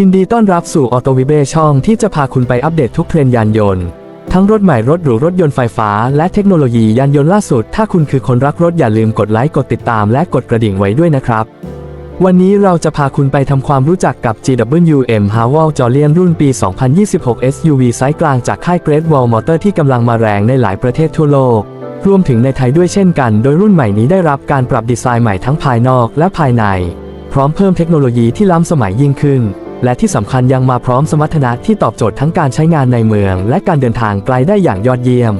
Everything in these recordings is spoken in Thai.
ยินดีต้อนรับสู่ออโตวิเบช่องที่จะพาคุณไปอัปเดตทุกเทรนด์ยานยนต์ ทั้งรถใหม่รถหรูรถยนต์ไฟฟ้า และเทคโนโลยียานยนต์ล่าสุด ถ้าคุณคือคนรักรถอย่าลืมกดไลค์กดติดตามและกดกระดิ่งไว้ด้วยนะครับ วันนี้เราจะพาคุณไปทำความรู้จักกับ GWM h a w a l j o l i a n รุ่นปี 2026 SUV ไซส์กลางจากค่าย Great Wall Motor ที่กำลังมาแรงในหลายประเทศทั่วโลกรวมถึงในไทยด้วยเช่นกัน โดยรุ่นใหม่นี้ได้รับการปรับดีไซน์ใหม่ทั้งภายนอกและภายใน พร้อมเพิ่มเทคโนโลยีที่ล้ำสมัยยิ่งขึ้น และที่สำคัญยังมาพร้อมสมรรถนะที่ตอบโจทย์ทั้งการใช้งานในเมือง และการเดินทางไกลได้อย่างยอดเยี่ยม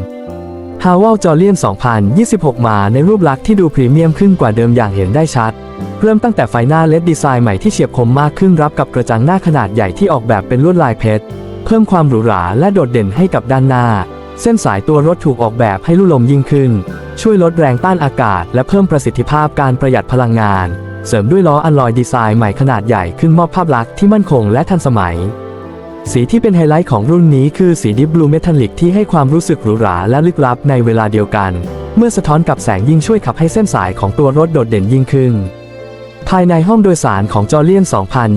ฮาว a l จอเลียน2026 มาในรูปลักษณ์ที่ดูพรีเมียมขึ้นกว่าเดิมอย่างเห็นได้ชัด เริ่มตั้งแต่ไฟหน้าเลดดีไซน์ใหม่ที่เฉียบคมมากขึ้นรับกับกระจังหน้าขนาดใหญ่ที่ออกแบบเป็นลวดลายเพชร เพิ่มความหรูหราและโดดเด่นให้กับด้านหน้า เส้นสายตัวรถถูกออกแบบให้ลู่ลมยิ่งขึ้น ช่วยลดแรงต้านอากาศ และเพิ่มประสิทธิภาพการประหยัดพลังงาน เสริมด้วยล้ออัลลอยดีไซน์ใหม่ขนาดใหญ่ขึ้นมอบภาพลักษณ์ที่มั่นคงและทันสมัย สีที่เป็นไฮไลท์ของรุ่นนี้คือสีดิฟบลูเมทัลลิกที่ให้ความรู้สึกหรูหราและลึกลับในเวลาเดียวกัน เมื่อสะท้อนกับแสงยิ่งช่วยขับให้เส้นสายของตัวรถโดดเด่นยิ่งขึ้น ภายในห้องโดยสารของจอเลียน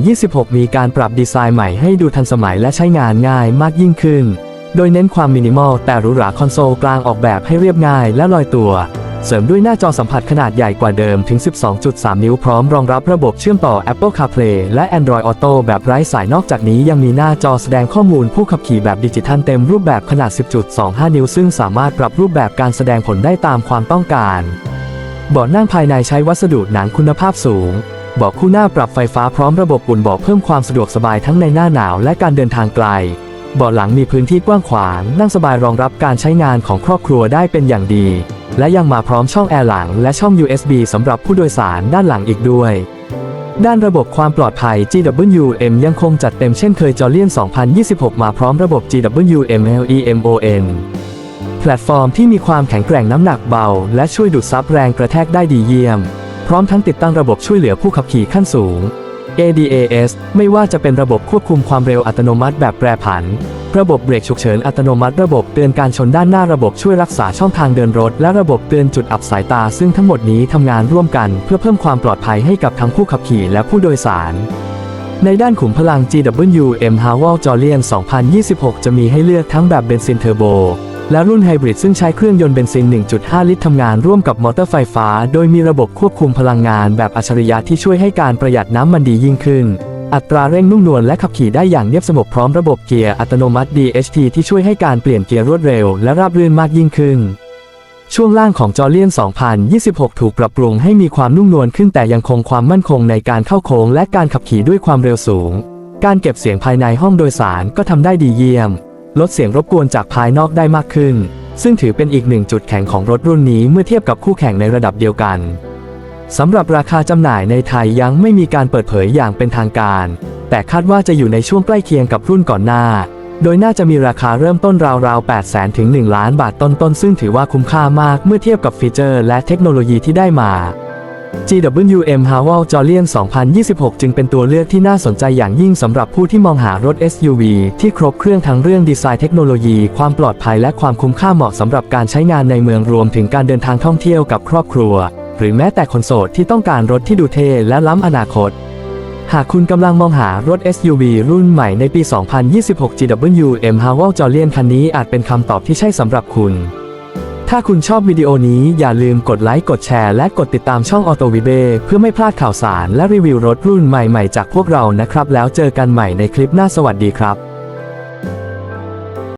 2026 มีการปรับดีไซน์ใหม่ให้ดูทันสมัยและใช้งานง่ายมากยิ่งขึ้น โดยเน้นความมินิมอลแต่หรูหราคอนโซลกลางออกแบบให้เรียบง่ายและลอยตัว เสริมด้วยหน้าจอสัมผัสขนาดใหญ่กว่าเดิมถึง 12.3 นิ้วพร้อมรองรับระบบเชื่อมต่อ Apple CarPlay และ Android Auto แบบไร้สายนอกจากนี้ยังมีหน้าจอแสดงข้อมูลผู้ขับขี่แบบดิจิทัลเต็มรูปแบบขนาด 10.25 นิ้ว ซึ่งสามารถปรับรูปแบบการแสดงผลได้ตามความต้องการเบาะนั่งภายในใช้วัสดุหนังคุณภาพสูงเบาะคู่หน้าปรับไฟฟ้าพร้อมระบบอุ่นเบาะเพิ่มความสะดวกสบายทั้งในหน้าหนาวและการเดินทางไกลเบาะหลังมีพื้นที่กว้างขวาง นั่งสบายรองรับการใช้งานของครอบครัวได้เป็นอย่างดี และยังมาพร้อมช่องแอร์หลังและช่อง USB สำหรับผู้โดยสารด้านหลังอีกด้วย ด้านระบบความปลอดภัย GWM ยังคงจัดเต็มเช่นเคยจอเลียน 2026 มาพร้อมระบบ GWM LEMON แพลตฟอร์มที่มีความแข็งแกร่งน้ำหนักเบา และช่วยดูดซับแรงกระแทกได้ดีเยี่ยม พร้อมทั้งติดตั้งระบบช่วยเหลือผู้ขับขี่ขั้นสูง ADAS ไม่ว่าจะเป็นระบบควบคุมความเร็วอัตโนมัติแบบแปรผัน ระบบเบรกฉุกเฉินอัตโนมัติ ระบบเตือนการชนด้านหน้าระบบช่วยรักษาช่องทางเดินรถ และระบบเตือนจุดอับสายตา ซึ่งทั้งหมดนี้ทำงานร่วมกันเพื่อเพิ่มความปลอดภัยให้กับทั้งผู้ขับขี่และผู้โดยสารในด้านขุมพลัง GWM h a w a l l j o l i a n 2026 จะมีให้เลือกทั้งแบบเบนซินเทอร์โบ และรุ่นไฮบริดซึ่งใช้เครื่องยนต์เบนซิน 1.5 ลิตรทำงานร่วมกับมอเตอร์ไฟฟ้า โดยมีระบบควบคุมพลังงานแบบอัจฉริยะที่ช่วยให้การประหยัดน้ำมันดียิ่งขึ้น อัตราเร่งนุ่มนวลและขับขี่ได้อย่างเนียบสงบพร้อมระบบเกียร์อัตโนมัติ DHT ที่ช่วยให้การเปลี่ยนเกียร์รวดเร็วและราบรื่นมากยิ่งขึ้นช่วงล่างของจอเลียน 2026 ถูกปรับปรุงให้มีความนุ่มนวลขึ้นแต่ยังคงความมั่นคงในการเข้าโค้งและการขับขี่ด้วยความเร็วสูง การเก็บเสียงภายในห้องโดยสารก็ทำได้ดีเยี่ยม ลดเสียงรบกวนจากภายนอกได้มากขึ้น ซึ่งถือเป็นอีกหนึ่งจุดแข็งของรถรุ่นนี้เมื่อเทียบกับคู่แข่งในระดับเดียวกันสำหรับราคาจำหน่ายในไทยยังไม่มีการเปิดเผยอย่างเป็นทางการ แต่คาดว่าจะอยู่ในช่วงใกล้เคียงกับรุ่นก่อนหน้า โดยน่าจะมีราคาเริ่มต้นราวๆ 8 0 0 0 0ถึง 1 ล้านบาทต้นๆ ซึ่งถือว่าคุ้มค่ามากเมื่อเทียบกับฟีเจอร์และเทคโนโลยีที่ได้มา GWM h a w a l j o l i a n 2026 จึงเป็นตัวเลือกที่น่าสนใจอย่างยิ่งสำหรับผู้ที่มองหารถ SUV ที่ครบเครื่องทั้งเรื่องดีไซน์เทคโนโลยี ความปลอดภัยและความคุ้มค่าเหมาะสำหรับการใช้งานในเมืองรวมถึงการเดินทางท่องเที่ยวกับครอบครัว หรือแม้แต่คนโสดที่ต้องการรถที่ดูเท่และล้ำอนาคต หากคุณกำลังมองหารถ SUV รุ่นใหม่ในปี 2026 GWM h a w a l j o l i a n คันนี้อาจเป็นคำตอบที่ใช่สำหรับคุณ ถ้าคุณชอบวิดีโอนี้อย่าลืมกดไลค์กดแชร์และกดติดตามช่อง Auto v i b e เพื่อไม่พลาดข่าวสารและรีวิวรถรุ่นใหม่ๆ จากพวกเรานะครับ แล้วเจอกันใหม่ในคลิปหน้าสวัสดีครับ